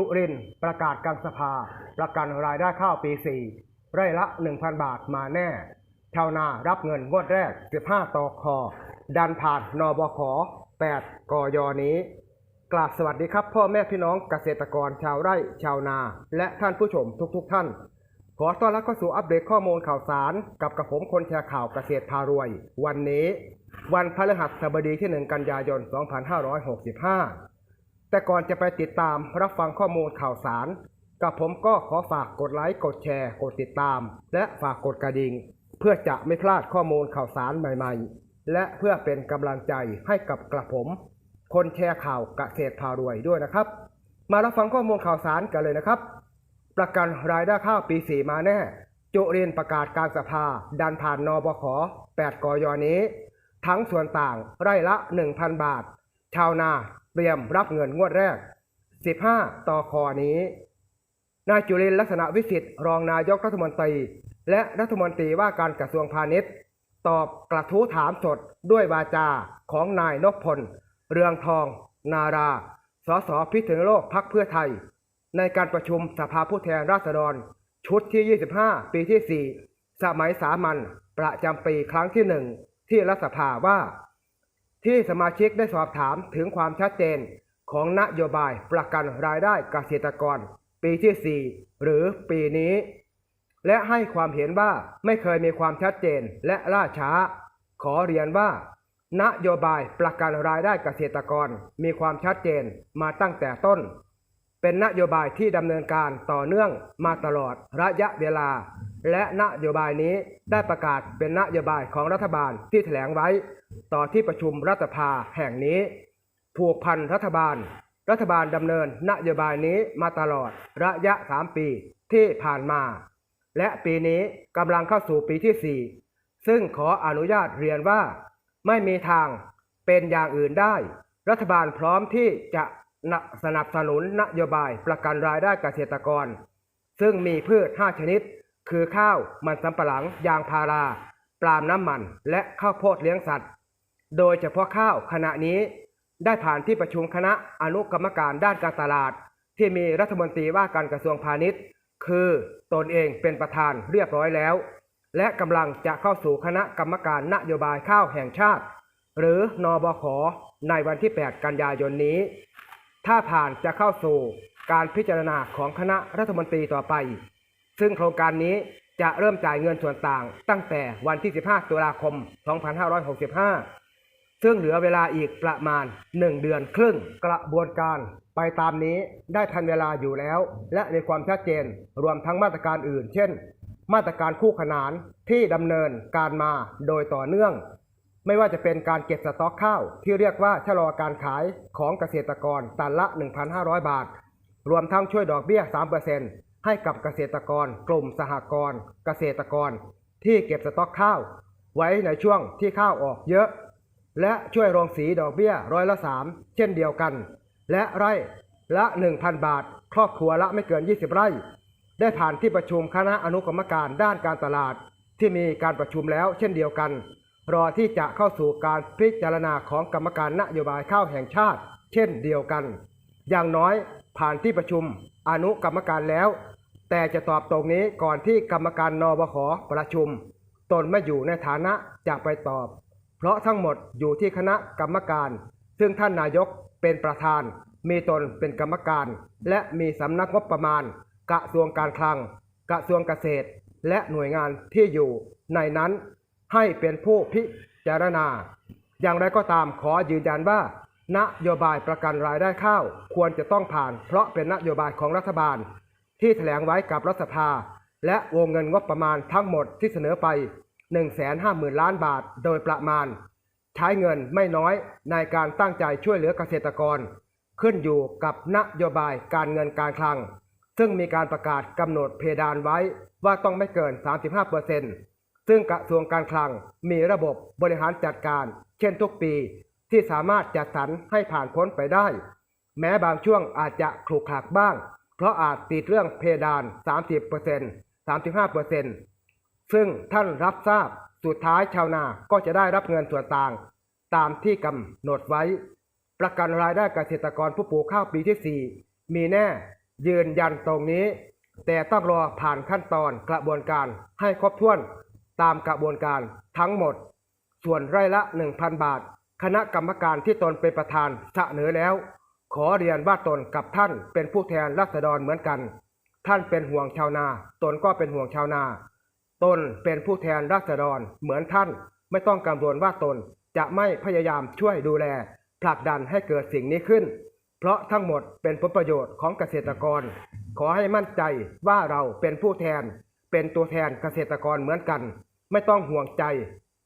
จุรินประกาศกางสภา ประกันรายได้ข้าวปี 4 ไร่ละ 1,000 บาทมาแน่ ชาวนารับเงินงวดแรก 15ต่อคอ ดันผ่านนบข8กยนี้ กราบสวัสดีครับ พ่อแม่พี่น้องเกษตรกรชาวไร่ชาวนา และท่านผู้ชมทุกๆทท่าน ขอต้อนรับเข้าสู่อัปเดตข้อมูลข่าวสาร กับกระผมคนแชร์ข่าวเกษตรพารวย วันนี้ วันพฤหัสบดีที่ 1 กันยายน 2565 แต่ก่อนจะไปติดตามรับฟังข้อมูลข่าวสาร กับผมก็ขอฝากกดไลค์กดแชร์ กดติดตาม และฝากกดกระดิ่ง เพื่อจะไม่พลาดข้อมูลข่าวสารใหม่ๆ และเพื่อเป็นกำลังใจให้กับกระผม คนแชร์ข่าวกเกษตรพารวยด้วยนะครับ มารับฟังข้อมูลข่าวสารกันเลยนะครับ ประกันรายได้ข้าวปี4มาแน่ จุรินประกาศกลารสภา ดันผ่านนบข 8กยนี้ ทั้งส่วนต่างไร่ละ 1,000 บาท ชาวนา เตรียมรับเงินงวดแรก 15 ต่อคอนี้ นายจุรินลักษณะวิสิทธิ์รองนายกรัฐมนตรี และรัฐมนตรีว่าการกระทรวงพาณิชย์ ตอบกระทู้ถามสดด้วยวาจาของนายนพพล เรืองทอง นารา สสพิษณุโลกพักเพื่อไทย ในการประชุมสภาผู้แทนราษฎร ชุดที่ 25 ปีที่ 4 สมัยสามัญประจำปีครั้งที่1ที่รัฐสภาว่า ที่สมาชิกได้สอบถามถึงความชัดเจนของนโยบายประกันรายได้เกษตรกร ปีที่ 4 หรือปีนี้ และให้ความเห็นว่าไม่เคยมีความชัดเจนและล่าช้า ขอเรียนว่า นโยบายประกันรายได้เกษตรกรมีความชัดเจนมาตั้งแต่ต้น เป็นนโยบายที่ดำเนินการต่อเนื่องมาตลอดระยะเวลา และนโยบายนี้ได้ประกาศเป็นนโยบายของรัฐบาลที่แถลงไว้ ต่อที่ประชุมรัฐสภาแห่งนี้ ผูกพันรัฐบาล รัฐบาลดำเนินนโยบายนี้มาตลอดระยะ 3 ปีที่ผ่านมา และปีนี้กำลังเข้าสู่ปีที่ 4 ซึ่งขออนุญาตเรียนว่า ไม่มีทางเป็นอย่างอื่นได้ รัฐบาลพร้อมที่จะสนับสนุนนโยบายประกันรายได้เกษตรกร ซึ่งมีพืช 5 ชนิด คือข้าวมันสำปะหลัง ยางพาราปลาล์มน้ำมัน และข้าวโพดเลี้ยงสัตว์ โดยเฉพาะข้าวขณะนี้ ได้ผ่านที่ประชุมคณะอนุกรรมการด้านการตลาด ที่มีรัฐมนตรีว่าการกระทรวงพาณิชย์ คือตนเองเป็นประธานเรียบร้อยแล้ว และกำลังจะเข้าสู่คณะกรรมการนโยบายข้าวแห่งชาติ หรือนอบขในวันที่ 8 กันยายนนี้ ถ้าผ่านจะเข้าสู่การพิจารณาของคณะรัฐมนตรีต่อไป ซึ่งโครงการนี้จะเริ่มจ่ายเงินส่วนต่าง ตั้งแต่วันที่ 15 ตุลาคม 2565 ซึ่งเหลือเวลาอีกประมาณ 1 เดือนครึ่งกระบวนการไปตามนี้ได้ทันเวลาอยู่แล้ว และในความชัดเจนรวมทั้งมาตรการอื่น เช่น มาตรการคู่ขนานที่ดำเนินการมาโดยต่อเนื่อง ไม่ว่าจะเป็นการเก็บสต็อกข้าว ที่เรียกว่าชะลอการขายของเกษตรกรตันละ 1,500 บาท รวมทั้งช่วยดอกเบี้ย 3% ให้กับเกษตรกรกลุ่มสหกรณ์เกษตรกร ที่เก็บสต็อกข้าว ไว้ในช่วงที่ข้าวออกเยอะ และช่วยโรงสีดอกเบี้ยร้อยละ3เช่นเดียวกัน และไร่ละ 1,000 บาท ครอบครัวละไม่เกิน 20 ไร่ ได้ผ่านที่ประชุมคณะอนุกรรมการด้านการตลาด ที่มีการประชุมแล้วเช่นเดียวกัน รอที่จะเข้าสู่การพิจารณาของกรรมการนโยบายข้าวแห่งชาติ เช่นเดียวกัน อย่างน้อยผ่านที่ประชุมอนุกรรมการแล้ว แต่จะตอบตรงนี้ก่อนที่กรรมการนบขประชุม ตนไม่อยู่ในฐานะจะไปตอบ เพราะทั้งหมดอยู่ที่คณะกรรมการ ซึ่งท่านนายกเป็นประธาน มีตนเป็นกรรมการ และมีสำนักงบประมาณ กระทรวงการคลัง กระทรวงเกษตร และหน่วยงานที่อยู่ในนั้น ให้เป็นผู้พิจารณา อย่างไรก็ตามขอยืนยันว่า นโยบายประกันรายได้ข้าว ควรจะต้องผ่าน เพราะเป็นนโยบายของรัฐบาล ที่แถลงไว้กับรัฐสภา และวงเงินงบประมาณทั้งหมดที่เสนอไป 150,000 ล้านบาทโดยประมาณ ใช้เงินไม่น้อยในการตั้งใจช่วยเหลือเกษตรกร ขึ้นอยู่กับนโยบายการเงินการคลัง ซึ่งมีการประกาศกำหนดเพดานไว้ว่าต้องไม่เกิน 35%ซึ่งกระทรวงการคลังมีระบบบริหารจัดการ เช่นทุกปี ที่สามารถจัดสรรให้ผ่านพ้นไปได้ แม้บางช่วงอาจจะขลุกขลักบ้าง เพราะอาจติดเรื่องเพดาน 30% 35%ซึ่งท่านรับทราบสุดท้ายชาวนาก็จะได้รับเงินส่วนต่าง ตามที่กำหนดไว้ ประกันรายได้เกษตรกรผู้ปลูกข้าวปีที่ 4 มีแน่ยืนยันตรงนี้ แต่ต้องรอผ่านขั้นตอนกระบวนการให้ครบถ้วนตามกระบวนการทั้งหมด ส่วนไร่ละ 1,000 บาท คณะกรรมการที่ตนเป็นประธานเสนอแล้ว ขอเรียนว่าตนกับท่านเป็นผู้แทนรัษฎรเหมือนกัน ท่านเป็นห่วงชาวนา ตนก็เป็นห่วงชาวนา ตนเป็นผู้แทนราษฎรเหมือนท่าน ไม่ต้องกังวลว่าตนจะไม่พยายามช่วยดูแล ผลักดันให้เกิดสิ่งนี้ขึ้น เพราะทั้งหมดเป็นผลประโยชน์ของเกษตรกร ขอให้มั่นใจว่าเราเป็นผู้แทน เป็นตัวแทนเกษตรกรเหมือนกัน ไม่ต้องห่วงใจ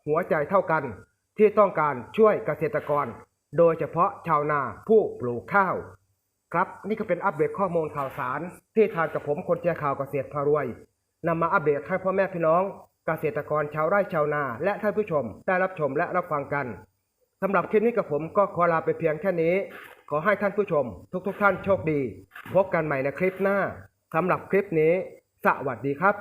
หัวใจเท่ากัน ที่ต้องการช่วยเกษตรกร โดยเฉพาะชาวนาผู้ปลูกข้าว ครับนี่ก็เป็นอัปเดตข้อมูลข่าวสาร ที่ทางกับผมคนแชร์ข่าวเกษตรพารวยนำมาอัปเดตให้พ่อแม่พี่น้อง เกษตรกรชาวไร่ชาวนา และท่านผู้ชม ได้รับชมและรับฟังกันสำหรับคลิปนี้กับผมก็ขอลาไปเพียงแค่นี้ ขอให้ท่านผู้ชม ทุกๆทท่านโชคดี พบกันใหม่ในคลิปหน้าสำหรับคลิปนี้ สวัสดีครับ